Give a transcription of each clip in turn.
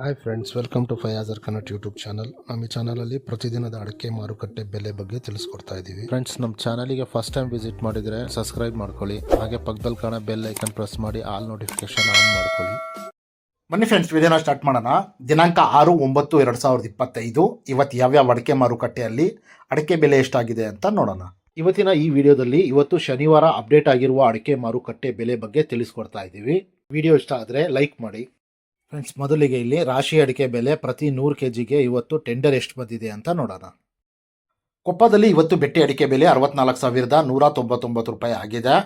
Hi friends welcome to ಫೈಯಾಜರ್ ಕನ್ನಟ್ YouTube channel ನಮ್ಮ ಈ ಚಾನಲಲ್ಲಿ ಪ್ರತಿದಿನದ ಅಡಿಕೆ ಮಾರುಕಟ್ಟೆ ಬೆಲೆ ಬಗ್ಗೆ ತಿಳಿಸ್ಕೊಡ್ತಾ ಇದ್ದೀವಿ. ಫ್ರೆಂಡ್ಸ್ ನಮ್ಮ ಚಾನಲಿಗೆ ಫಸ್ಟ್ ಟೈಮ್ ವಿಸಿಟ್ ಮಾಡಿದರೆ ಸಬ್ಸ್ಕ್ರೈಬ್ ಮಾಡ್ಕೊಳ್ಳಿ. ಹಾಗೆ ಪಕ್ಕದಲ್ಲಿ ಕಾಣೋ ಬೆಲ್ ಐಕನ್ ಪ್ರೆಸ್ ಮಾಡಿ ಆಲ್ ನೋಟಿಫಿಕೇಶನ್ ಆನ್ ಮಾಡ್ಕೊಳ್ಳಿ. ಬನ್ನಿ ಫ್ರೆಂಡ್ಸ್ ವಿಧಾನ ಸ್ಟಾರ್ಟ್ ಮಾಡೋಣ. ದಿನಾಂಕ ಆರು ಒಂಬತ್ತು ಎರಡು ಸಾವಿರದ ಇಪ್ಪತ್ತೈದು. ಇವತ್ತು ಯಾವ್ಯಾವ ಅಡಿಕೆ ಮಾರುಕಟ್ಟೆಯಲ್ಲಿ ಅಡಿಕೆ ಬೆಲೆ ಎಷ್ಟಾಗಿದೆ ಅಂತ ನೋಡೋಣ. ಇವತ್ತಿನ ಈ ವಿಡಿಯೋದಲ್ಲಿ ಇವತ್ತು ಶನಿವಾರ ಅಪ್ಡೇಟ್ ಆಗಿರುವ ಅಡಿಕೆ ಮಾರುಕಟ್ಟೆ ಬೆಲೆ ಬಗ್ಗೆ ತಿಳಿಸ್ಕೊಡ್ತಾ ಇದ್ದೀವಿ. ವಿಡಿಯೋ ಇಷ್ಟ ಆದರೆ ಲೈಕ್ ಮಾಡಿ. ಫ್ರೆಂಡ್ಸ್ ಮೊದಲಿಗೆ ಇಲ್ಲಿ ರಾಶಿ ಅಡಿಕೆ ಬೆಲೆ ಪ್ರತಿ ನೂರು ಕೆ ಜಿಗೆ ಇವತ್ತು ಟೆಂಡರ್ ಎಷ್ಟು ಬಂದಿದೆ ಅಂತ ನೋಡೋಣ. ಕೊಪ್ಪದಲ್ಲಿ ಇವತ್ತು ಬೆಟ್ಟಿ ಅಡಿಕೆ ಬೆಲೆ ಅರವತ್ನಾಲ್ಕು ಸಾವಿರದ ನೂರ ತೊಂಬತ್ತೊಂಬತ್ತು ರೂಪಾಯಿ ಆಗಿದೆ.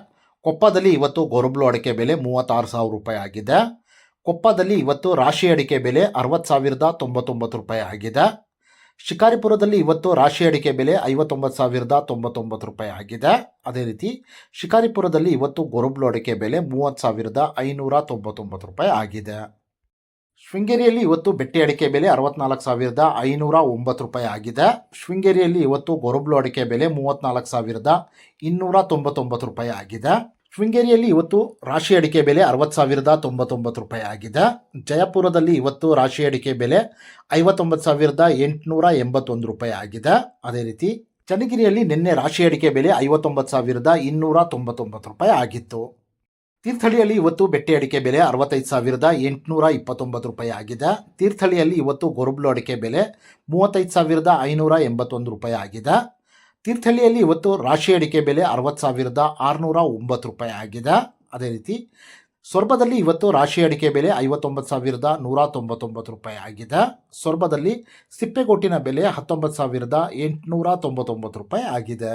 ಕೊಪ್ಪದಲ್ಲಿ ಇವತ್ತು ಗೊರಬ್ಲು ಅಡಿಕೆ ಬೆಲೆ ಮೂವತ್ತಾರು ಸಾವಿರ ರೂಪಾಯಿ ಆಗಿದೆ. ಕೊಪ್ಪದಲ್ಲಿ ಇವತ್ತು ರಾಶಿ ಅಡಿಕೆ ಬೆಲೆ ಅರವತ್ತು ಸಾವಿರದ ತೊಂಬತ್ತೊಂಬತ್ತು ರೂಪಾಯಿ ಆಗಿದೆ. ಶಿಕಾರಿಪುರದಲ್ಲಿ ಇವತ್ತು ರಾಶಿ ಅಡಿಕೆ ಬೆಲೆ ಐವತ್ತೊಂಬತ್ತು ಸಾವಿರದ ತೊಂಬತ್ತೊಂಬತ್ತು ರೂಪಾಯಿ ಆಗಿದೆ. ಅದೇ ರೀತಿ ಶಿಕಾರಿಪುರದಲ್ಲಿ ಇವತ್ತು ಗೊರಬ್ಲು ಅಡಿಕೆ ಬೆಲೆ ಮೂವತ್ತು ಸಾವಿರದ ಐನೂರ ತೊಂಬತ್ತೊಂಬತ್ತು ರೂಪಾಯಿ ಆಗಿದೆ. ಶೃಂಗೇರಿಯಲ್ಲಿ ಇವತ್ತು ಬೆಟ್ಟಿ ಅಡಿಕೆ ಬೆಲೆ ಅರವತ್ನಾಲ್ಕು ಸಾವಿರದ ಐನೂರ ಒಂಬತ್ತು ರೂಪಾಯಿ ಆಗಿದೆ. ಶೃಂಗೇರಿಯಲ್ಲಿ ಇವತ್ತು ಗೊರಬ್ಲು ಅಡಿಕೆ ಬೆಲೆ ಮೂವತ್ತ್ನಾಲ್ಕು ಸಾವಿರದ ಇನ್ನೂರ ತೊಂಬತ್ತೊಂಬತ್ತು ರೂಪಾಯಿ ಆಗಿದೆ. ಶೃಂಗೇರಿಯಲ್ಲಿ ಇವತ್ತು ರಾಶಿ ಅಡಿಕೆ ಬೆಲೆ ಅರವತ್ತು ಸಾವಿರದ ತೊಂಬತ್ತೊಂಬತ್ತು ರೂಪಾಯಿ ಆಗಿದೆ. ಜಯಪುರದಲ್ಲಿ ಇವತ್ತು ರಾಶಿ ಅಡಿಕೆ ಬೆಲೆ ಐವತ್ತೊಂಬತ್ತು ಸಾವಿರದ ಎಂಟುನೂರ ಎಂಬತ್ತೊಂದು ರೂಪಾಯಿ ಆಗಿದೆ. ಅದೇ ರೀತಿ ಚನ್ನಗಿರಿಯಲ್ಲಿ ನಿನ್ನೆ ರಾಶಿ ಅಡಿಕೆ ಬೆಲೆ ಐವತ್ತೊಂಬತ್ತು ಸಾವಿರದ ಇನ್ನೂರ ತೊಂಬತ್ತೊಂಬತ್ತು ರೂಪಾಯಿ ಆಗಿತ್ತು. ತೀರ್ಥಹಳ್ಳಿಯಲ್ಲಿ ಇವತ್ತು ಬೆಟ್ಟೆ ಅಡಿಕೆ ಬೆಲೆ ಅರವತ್ತೈದು ಸಾವಿರದ ಎಂಟುನೂರ ಇಪ್ಪತ್ತೊಂಬತ್ತು ರೂಪಾಯಿ ಆಗಿದೆ. ತೀರ್ಥಹಳ್ಳಿಯಲ್ಲಿ ಇವತ್ತು ಗೊರಬ್ಲು ಅಡಿಕೆ ಬೆಲೆ ಮೂವತ್ತೈದು ಸಾವಿರದ ಐನೂರ ಎಂಬತ್ತೊಂದು ರೂಪಾಯಿ ಆಗಿದೆ. ತೀರ್ಥಹಳ್ಳಿಯಲ್ಲಿ ಇವತ್ತು ರಾಶಿ ಅಡಿಕೆ ಬೆಲೆ ಅರವತ್ತು ಸಾವಿರದ ಆರುನೂರ ಒಂಬತ್ತು ರೂಪಾಯಿ ಆಗಿದೆ. ಅದೇ ರೀತಿ ಸೊರಬದಲ್ಲಿ ಇವತ್ತು ರಾಶಿ ಅಡಿಕೆ ಬೆಲೆ ಐವತ್ತೊಂಬತ್ತು ಸಾವಿರದ ನೂರ ತೊಂಬತ್ತೊಂಬತ್ತು ರೂಪಾಯಿ ಆಗಿದೆ. ಸೊರಬದಲ್ಲಿ ಸಿಪ್ಪೆಗೋಟಿನ ಬೆಲೆ ಹತ್ತೊಂಬತ್ತು ಸಾವಿರದ ಎಂಟುನೂರ ತೊಂಬತ್ತೊಂಬತ್ತು ರೂಪಾಯಿ ಆಗಿದೆ.